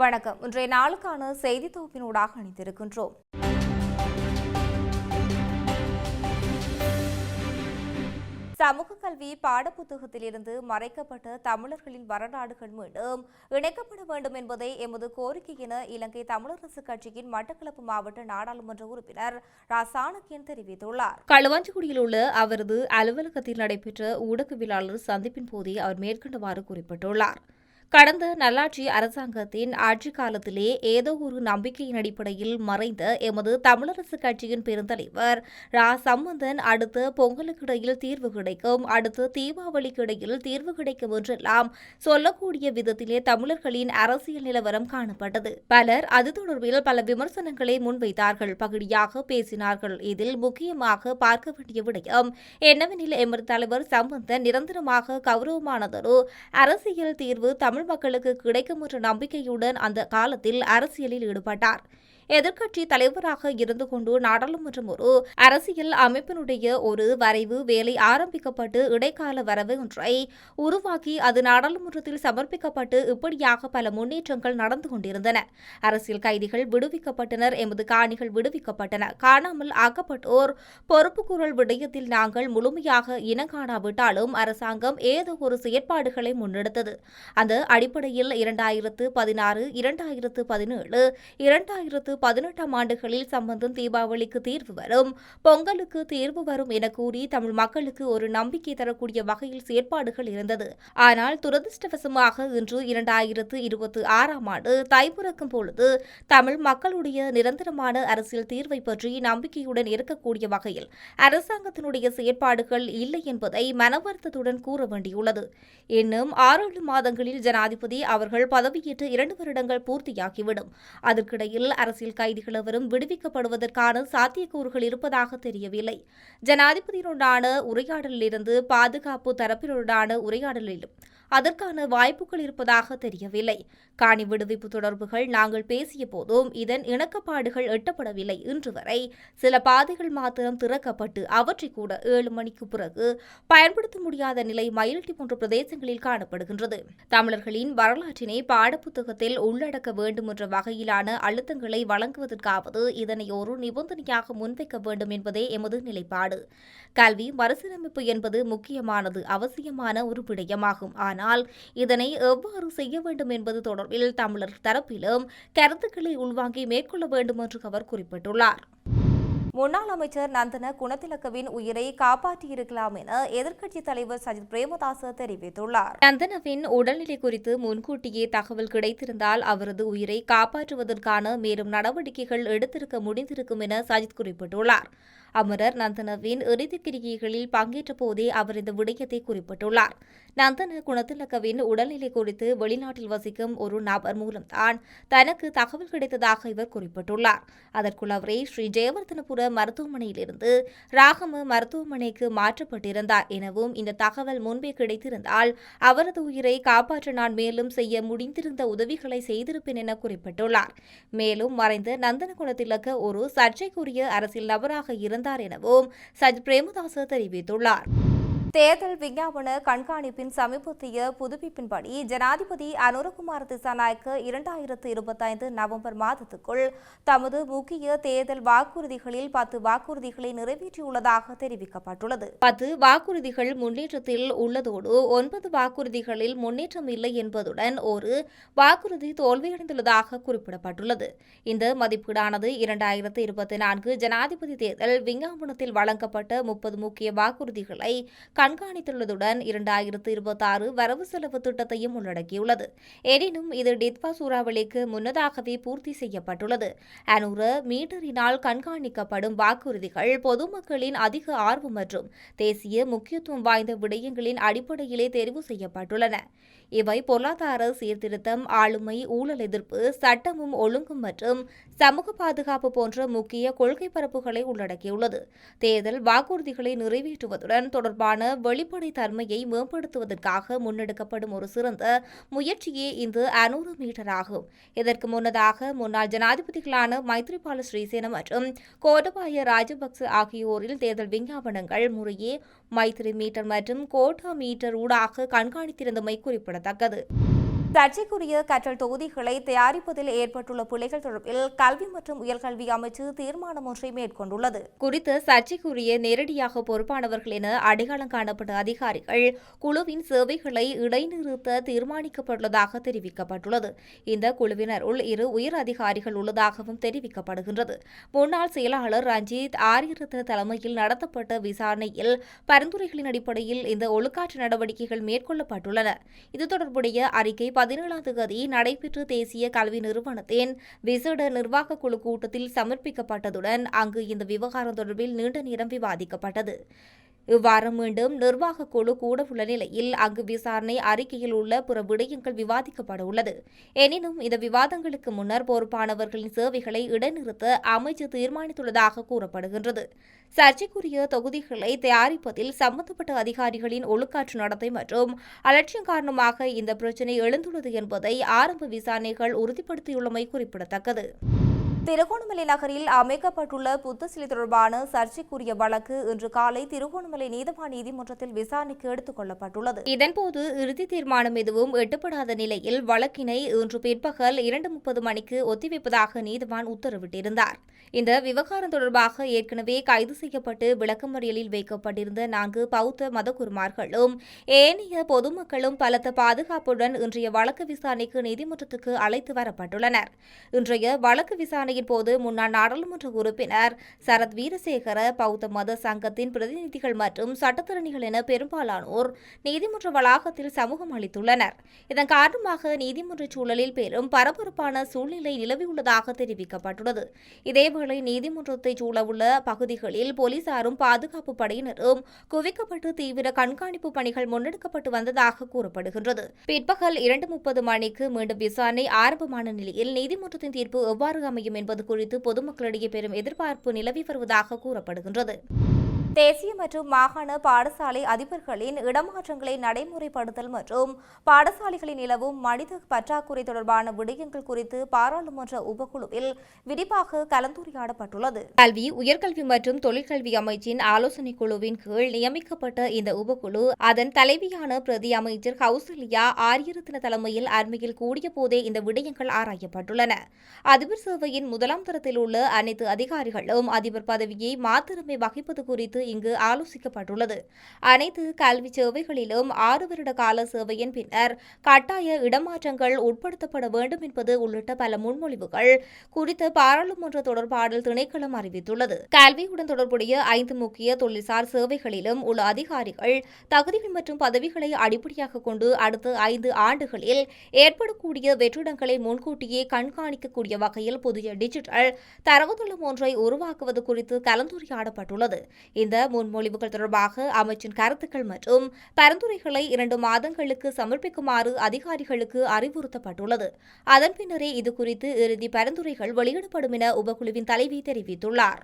வணக்கம். இன்றைய நாளுக்கான செய்தி தொகுப்பினூடாக அணிந்திருக்கின்றோம். சமூக கல்வி பாடப்புத்தகத்திலிருந்து மறைக்கப்பட்ட தமிழர்களின் வரலாறுகள் மீண்டும் இணைக்கப்பட வேண்டும் என்பதே எமது கோரிக்கை என இலங்கை தமிழரசு கட்சியின் மட்டக்களப்பு மாவட்ட நாடாளுமன்ற உறுப்பினர் ரா சாணக்கியன் தெரிவித்துள்ளார். களுவாஞ்சிக்குடியில் உள்ள அவரது அலுவலகத்தில் நடைபெற்ற ஊடகவியலாளர் சந்திப்பின் போதே அவர் மேற்கண்டவாறு குறிப்பிட்டுள்ளார். கடந்த நல்லாட்சி அரசாங்கத்தின் ஆட்சி காலத்திலே ஏதோ ஒரு நம்பிக்கையின் அடிப்படையில் மறைந்த எமது தமிழரசு கட்சியின் பெருந்தலைவர் ரா. சம்பந்தன் அடுத்த பொங்கலுக்கிடையில் தீர்வு கிடைக்கும் அடுத்த தீபாவளிக்கு இடையில் தீர்வு கிடைக்கும் என்றெல்லாம் சொல்லக்கூடிய விதத்திலே தமிழர்களின் அரசியல் நிலவரம் காணப்பட்டது. பலர் அது தொடர்பில் பல விமர்சனங்களை முன்வைத்தார்கள். பகுதியாக பேசினார்கள். இதில் முக்கியமாக பார்க்க வேண்டிய விடயம் என்னவெனில் எமது தலைவர் சம்பந்தன் நிரந்தரமாக கௌரவமானதொரு அரசியல் தீர்வு தமிழ் மக்களுக்கு கிடைக்கும் என்ற நம்பிக்கையுடன் அந்த காலத்தில் அரசியலில் ஈடுபட்டார். எதிர்க்கட்சி தலைவராக இருந்து கொண்டு நாடாளுமன்றம் ஒரு அரசியல் அமைப்பினுடைய ஒரு வரைவு வேலை ஆரம்பிக்கப்பட்டு இடைக்கால வரவு ஒன்றை உருவாக்கி அது நாடாளுமன்றத்தில் சமர்ப்பிக்கப்பட்டு இப்படியாக பல முன்னேற்றங்கள் நடந்து கொண்டிருந்தன. அரசியல் கைதிகள் விடுவிக்கப்பட்டனர் எமது காணிகள் விடுவிக்கப்பட்டன. காணாமல் ஆக்கப்பட்டோர் பொறுப்புக்கூறல் விடயத்தில் நாங்கள் முழுமையாக இனங்காணாவிட்டாலும் அரசாங்கம் ஏதோ ஒரு செயற்பாடுகளை முன்னெடுத்தது. அந்த அடிப்படையில் இரண்டாயிரத்து பதினாறு இரண்டாயிரத்து பதினேழு இரண்டாயிரத்து பதினெட்டாம் ஆண்டுகளில் சம்பந்தம் தீபாவளிக்கு தீர்வு வரும். பொங்கலுக்கு தீர்வு வரும் என கூறி தமிழ் மக்களுக்கு ஒரு நம்பிக்கை தரக்கூடிய வகையில் செயற்பாடுகள் இருந்தது. ஆனால் துரதிருஷ்டவசமாக இன்று இரண்டாயிரத்து இருபத்தி ஆறாம் ஆண்டு தைப்பிறக்கும் பொழுது தமிழ் மக்களுடைய நிரந்தரமான அரசியல் தீர்வை பற்றி நம்பிக்கையுடன் இருக்கக்கூடிய வகையில் அரசாங்கத்தினுடைய செயற்பாடுகள் இல்லை என்பதை மனவருத்தத்துடன் கூற வேண்டியுள்ளது. இன்னும் ஆறேழு மாதங்களில் ஜனாதிபதி அவர்கள் பதவியேற்று இரண்டு வருடங்கள் பூர்த்தியாகிவிடும். அதற்கிடையில் அரசியல் கைதிகள் எவரும் விடுவிக்கப்படுவதற்கான சாத்தியக்கூறுகள் இருப்பதாக தெரியவில்லை. ஜனாதிபதியுடனான உரையாடலிலிருந்து பாதுகாப்பு தரப்பினருடனான உரையாடலிலும் அதற்கான வாய்ப்புகள் இருப்பதாக தெரியவில்லை. காணி விடுவிப்பு தொடர்புகள் நாங்கள் பேசிய போதும் இதன் இணக்கப்பாடுகள் எட்டப்படவில்லை. இன்று வரை சில பாதைகள் மாத்திரம் திறக்கப்பட்டு அவற்றை கூட ஏழு மணிக்கு பிறகு பயன்படுத்த முடியாத நிலை மயிலட்டி போன்ற பிரதேசங்களில் காணப்படுகின்றது. தமிழர்களின் வரலாற்றினை பாடப்புத்தகத்தில் உள்ளடக்க வேண்டும் என்ற வகையிலான அழுத்தங்களை வழங்குவதற்காவது இதனை ஒரு நிபந்தனையாக முன்வைக்க வேண்டும் என்பதே எமது நிலைப்பாடு. கல்வி மறுசீரமைப்பு என்பது முக்கியமானது அவசியமான ஒரு விடயமாகும். ஆனால் இதனை எவ்வாறு செய்ய வேண்டும் என்பது தொடர்பில் தமிழர் தரப்பிலும் கருத்துக்களை உள்வாங்கி மேற்கொள்ள வேண்டும் என்று அவர் குறிப்பிட்டுள்ளார். முன்னாள் அமைச்சர் நந்தன குணத்திலக்கவின் உயிரை காப்பாற்றியிருக்கலாம் என எதிர்க்கட்சித் தலைவர் சஜித் பிரேமதாச தெரிவித்துள்ளார். நந்தனவின் உடல்நிலை குறித்து முன்கூட்டியே தகவல் கிடைத்திருந்தால் அவரது உயிரை காப்பாற்றுவதற்கான மேலும் நடவடிக்கைகள் எடுத்திருக்க முடிந்திருக்கும் என சஜித் குறிப்பிட்டுள்ளார். அமரர் நந்தனவின் இறுதிக் கிரிகைகளில் பங்கேற்ற போதே அவர் இந்த விடயத்தை குறிப்பிட்டுள்ளார். நந்தன குணத்திலக்கவின் உடல்நிலை குறித்து வெளிநாட்டில் வசிக்கும் ஒரு நபர் மூலம்தான் தனக்கு தகவல் கிடைத்ததாக இவர் குறிப்பிட்டுள்ளார். அதற்குள் அவரை ஸ்ரீ ஜெயவர்தனபுர மருத்துவமனையிலிருந்து ராகம மருத்துவமனைக்கு மாற்றப்பட்டிருந்தார் எனவும் இந்த தகவல் முன்பே கிடைத்திருந்தால் அவரது உயிரை காப்பாற்ற நான் மேலும் செய்ய முடிந்திருந்த உதவிகளை செய்திருப்பேன் என குறிப்பிட்டுள்ளார். மேலும் மறைந்த நந்தன குணத்திலக்க ஒரு சர்ச்சைக்குரிய அரசியல் நபராக இருந்தார் எனவும் சஜ் பிரேமதாச தெரிவித்துள்ளார். தேர்தல் விஞ்ஞாபன கண்காணிப்பின் சமீபத்திய புதுப்பிப்பின்படி ஜனாதிபதி அனுரகுமார் திசாநாயக்க இரண்டாயிரத்து இருபத்தைந்து நவம்பர் மாதத்துக்குள் தமது முக்கிய தேர்தல் வாக்குறுதிகளில் பத்து வாக்குறுதிகளை நிறைவேற்றியுள்ளதாக தெரிவிக்கப்பட்டுள்ளது. பத்து வாக்குறுதிகள் முன்னேற்றத்தில் உள்ளதோடு ஒன்பது வாக்குறுதிகளில் முன்னேற்றம் இல்லை என்பதுடன் ஒரு வாக்குறுதி தோல்வியடைந்துள்ளதாக குறிப்பிடப்பட்டுள்ளது. இந்த மதிப்பீடானது இரண்டாயிரத்து இருபத்தி நான்கு ஜனாதிபதி தேர்தல் விஞ்ஞாபனத்தில் வழங்கப்பட்ட முப்பது முக்கிய வாக்குறுதிகளை கண்காணித்துள்ளதுடன் இரண்டாயிரத்து இருபத்தாறு வரவு செலவு திட்டத்தையும் உள்ளடக்கியுள்ளது. எனினும் இது டித்வா சூறாவளிக்கு முன்னதாகவே பூர்த்தி செய்யப்பட்டுள்ளது. அனூர மீட்டரினால் கண்காணிக்கப்படும் வாக்குறுதிகள் பொதுமக்களின் அதிக ஆர்வம் மற்றும் தேசிய முக்கியத்துவம் வாய்ந்த விடயங்களின் அடிப்படையிலே தெரிவு செய்யப்பட்டுள்ளன. இவை பொருளாதார சீர்திருத்தம் ஆளுமை ஊழல் எதிர்ப்பு சட்டமும் ஒழுங்கும் மற்றும் சமூக பாதுகாப்பு போன்ற முக்கிய கொள்கை பரப்புகளை உள்ளடக்கியுள்ளது. தேர்தல் வாக்குறுதிகளை நிறைவேற்றுவதுடன் தொடர்பான வெளிப்படை தன்மையை மேம்படுத்துவதற்காக முன்னெடுக்கப்படும் ஒரு சிறந்த முயற்சியே இந்த அறுநூறு மீட்டர் ஆகும். இதற்கு முன்னதாக முன்னாள் ஜனாதிபதிகளான மைத்ரிபால ஸ்ரீசேன மற்றும் கோடபாய ராஜபக்ச ஆகியோரில் தேர்தல் விஞ்ஞாபனங்கள் முறையே மைத்ரி மீட்டர் மற்றும் கோட்டா மீட்டர் ஊடாக கண்காணித்திருந்தமை குறிப்பிடத்தக்கது. குறிப்பிடத்தக்கது சர்ச்சைக்குரிய கற்றல் தொகுதிகளை தயாரிப்பதில் ஏற்பட்டுள்ள பிழைகள் தொடர்பில் கல்வி மற்றும் உயர்கல்வி அமைச்சு தீர்மானம் ஒன்றை மேற்கொண்டுள்ளது. குறித்த சர்ச்சைக்குரிய நேரடியாக பொறுப்பானவர்கள் என அடையாளம் காணப்பட்ட அதிகாரிகள் குழுவின் சேவைகளை இடைநிறுத்த தீர்மானிக்கப்பட்டுள்ளதாக தெரிவிக்கப்பட்டுள்ளது. இந்த குழுவினருள் இரு உயர் அதிகாரிகள் உள்ளதாகவும் தெரிவிக்கப்படுகின்றது. முன்னாள் செயலாளர் ரஞ்சித் ஆரியரத்ன தலைமையில் நடத்தப்பட்ட விசாரணையில் பரிந்துரைகளின் அடிப்படையில் இந்த ஒழுக்காற்று நடவடிக்கைகள் மேற்கொள்ளப்பட்டுள்ளன. இது தொடர்புடைய அறிக்கை பதினேழாம் தேதி நடைபெற்ற தேசிய கல்வி நிறுவனத்தின் விசேட நிர்வாக குழு கூட்டத்தில் சமர்ப்பிக்கப்பட்டதுடன் அங்கு இந்த விவகாரம் தொடர்பில் நீண்ட நேரம் விவாதிக்கப்பட்டது. இவ்வாரம் மீண்டும் நிர்வாக குழு கூட உள்ள நிலையில் அங்கு விசாரணை அறிக்கையில் உள்ள பிற விடயங்கள் விவாதிக்கப்பட உள்ளது. எனினும் இந்த விவாதங்களுக்கு முன்னர் பொறுப்பானவர்களின் சேவைகளை இடைநிறுத்த அமைச்சு தீர்மானித்துள்ளதாக கூறப்படுகின்றது. சர்ச்சைக்குரிய தொகுதிகளை தயாரிப்பதில் சம்பந்தப்பட்ட அதிகாரிகளின் ஒழுக்காற்று நடத்தை மற்றும் அலட்சியம் காரணமாக இந்த பிரச்சினை எழுந்துள்ளது என்பதை ஆரம்ப விசாரணைகள் உறுதிப்படுத்தியுள்ளமை குறிப்பிடத்தக்கது. திருகோணமலை நகரில் அமைக்கப்பட்டுள்ள புத்த சிலை தொடர்பான சர்ச்சைக்குரிய வழக்கு இன்று காலை திருகோணமலை நீதவான் நீதிமன்றத்தில் விசாரணைக்கு எடுத்துக் கொள்ளப்பட்டுள்ளது. இதன்போது இறுதி தீர்மானம் எதுவும் எட்டப்படாத நிலையில் வழக்கினை இன்று பிற்பகல் இரண்டு முப்பது மணிக்கு ஒத்திவைப்பதாக நீதிவான் உத்தரவிட்டிருந்தார். இந்த விவகாரம் தொடர்பாக ஏற்கனவே கைது செய்யப்பட்டு விளக்கமறியலில் வைக்கப்பட்டிருந்த நான்கு பௌத்த மதகுருமார்களும் ஏனைய பொதுமக்களும் பலத்த பாதுகாப்புடன் இன்றைய வழக்கு விசாரணைக்கு நீதிமன்றத்துக்கு அழைத்து வரப்பட்டுள்ளனர். இன்றைய வழக்கு விசாரணையின் போது முன்னாள் நாடாளுமன்ற உறுப்பினர் சரத் வீரசேகர பௌத்த மத சங்கத்தின் பிரதிநிதிகள் மற்றும் சட்டத்திறனிகள் என பெரும்பாலானோர் நீதிமன்ற வளாகத்தில் சமூகம் அளித்துள்ளனர். இதன் காரணமாக நீதிமன்ற சூழலில் பெரும் பரபரப்பான சூழ்நிலை நிலவியுள்ளதாக தெரிவிக்கப்பட்டுள்ளது. இதேவேளை நீதிமன்றத்தை சூழவுள்ள பகுதிகளில் போலீசாரும் பாதுகாப்பு படையினரும் குவிக்கப்பட்டு தீவிர கண்காணிப்பு பணிகள் முன்னெடுக்கப்பட்டு வந்ததாக கூறப்படுகின்றது. பிற்பகல் இரண்டு முப்பது மணிக்கு மீண்டும் விசாரணை ஆரம்பமான நிலையில் நீதிமன்றத்தின் தீர்ப்பு எவ்வாறு அமையும் என்பது குறித்து பொதுமக்களிடையே பெரும் எதிர்பார்ப்பு நிலவி வருவதாக கூறப்படுகின்றது. தேசிய மற்றும் மாகாண பாடசாலை அதிபர்களின் இடமாற்றங்களை நடைமுறைப்படுத்தல் மற்றும் பாடசாலைகளில் நிலவும் மனித பற்றாக்குறை தொடர்பான விடயங்கள் குறித்து பாராளுமன்ற உபக்குழுவில் விரிவாக கலந்துரையாடப்பட்டுள்ளது. கல்வி உயர்கல்வி மற்றும் தொழிற்கல்வி அமைச்சின் ஆலோசனை குழுவின் கீழ் நியமிக்கப்பட்ட இந்த உபக்குழு அதன் தலைவியான பிரதி அமைச்சர் கௌசல்யா ஆரியரத்ன தலைமையில் அண்மையில் கூடிய போதே இந்த விடயங்கள் ஆராயப்பட்டுள்ளன. அதிபர் சேவையின் முதலாம் தரத்தில் உள்ள அனைத்து அதிகாரிகளும் அதிபர் பதவியை மாத்திரமே வகிப்பது குறித்து இங்கு ஆலோசிக்கப்பட்டுள்ளது. அனைத்து கல்வி சேவைகளிலும் ஆறு வருட கால சேவையின் பின்னர் கட்டாய இடமாற்றங்கள் உட்படுத்தப்பட வேண்டும் என்பது உள்ளிட்ட பல முன்மொழிவுகள் குறித்து பாராளுமன்ற தொடர்பாடல் திணைக்களம் அறிவித்துள்ளது. கல்வியுடன் தொடர்புடைய ஐந்து முக்கிய தொழில்சார் சேவைகளிலும் உள்ள அதிகாரிகள் தகுதிகள் மற்றும் பதவிகளை அடிப்படையாக கொண்டு அடுத்த ஐந்து ஆண்டுகளில் ஏற்படக்கூடிய வெற்றிடங்களை முன்கூட்டியே கண்காணிக்கக்கூடிய வகையில் புதிய டிஜிட்டல் தரவுத்தளம் ஒன்றை உருவாக்குவது குறித்து கலந்துரையாடப்பட்டுள்ளது. இந்த முன்மொழிவுகள் தொடர்பாக அமைச்சின் கருத்துக்கள் மற்றும் பரிந்துரைகளை இரண்டு மாதங்களுக்கு சமர்ப்பிக்குமாறு அதிகாரிகளுக்கு அறிவுறுத்தப்பட்டுள்ளது. அதன் பின்னரே இதுகுறித்து இறுதி பரிந்துரைகள் வெளியிடப்படும் என உபகுழுவின் தலைவி தெரிவித்துள்ளார்.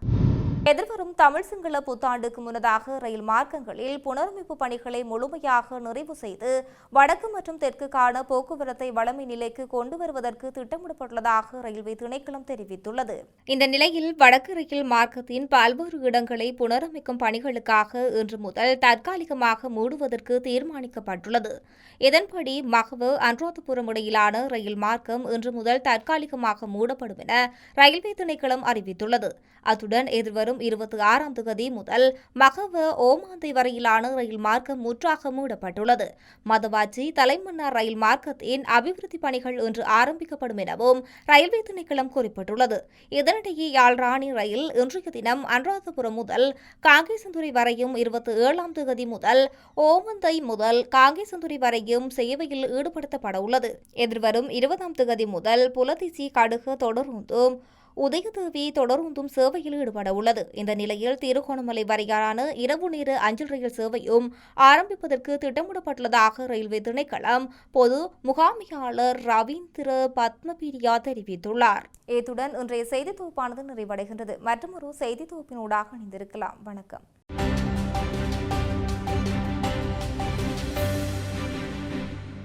எதிர்வரும் தமிழ் சிங்கள புத்தாண்டுக்கு முன்னதாக ரயில் மார்க்கங்களில் புனரமைப்பு பணிகளை முழுமையாக நிறைவு செய்து வடக்கு மற்றும் தெற்குக்கான போக்குவரத்தை வளமை நிலைக்கு கொண்டு வருவதற்கு திட்டமிடப்பட்டுள்ளதாக ரயில்வே திணைக்களம் தெரிவித்துள்ளது. இந்த நிலையில் வடக்கு ரயில் மார்க்கத்தின் பல்வேறு இடங்களை புனரமைக்கும் பணிகளுக்காக இன்று முதல் தற்காலிகமாக மூடுவதற்கு தீர்மானிக்கப்பட்டுள்ளது. இதன்படி மகவு அன்றாதபுரம் இடையிலான ரயில் மார்க்கம் இன்று முதல் தற்காலிகமாக மூடப்படும் என ரயில்வே திணைக்களம் அறிவித்துள்ளது. அத்துடன் எதிர்வரும் இருபத்தி ஆறாம் தேதி முதல் மகவ ஓமாந்தை வரையிலான ரயில் மார்க்கம் முற்றாக மூடப்பட்டுள்ளது மதவாச்சி தலைமன்னார் ரயில் மார்க்கத்தின் அபிவிருத்தி பணிகள் இன்று ஆரம்பிக்கப்படும் எனவும் ரயில்வே திணைக்களம் குறிப்பிட்டுள்ளது. இதனிடையே யாழ்ராணி ரயில் இன்றைய தினம் அனுராதபுரம் முதல் காங்கேசந்துறை வரையும் இருபத்தி ஏழாம் தேதி முதல் ஓமந்தை முதல் காங்கேசந்துறை வரையும் சேவையில் ஈடுபடுத்தப்பட உள்ளது எதிர்வரும் இருபதாம் தேதி முதல் புலதிசி கடுகு தொடர்ந்தும் உதயதேவி தொடர்ந்தும் சேவையில் ஈடுபட உள்ளது இந்த நிலையில் திருகோணமலை வரையான இரவு நேர அஞ்சல் ரயில் சேவையும் ஆரம்பிப்பதற்கு திட்டமிடப்பட்டுள்ளதாக ரயில்வே திணைக்களம் பொது முகாமியாளர் ரவீந்திர பத்மபிரியா தெரிவித்துள்ளார். இத்துடன் இன்றைய செய்தி தொகுப்பானது நிறைவடைகின்றது. மற்றொரு செய்தி தொகுப்பினூடாக இணைந்திருக்கலாம். வணக்கம்.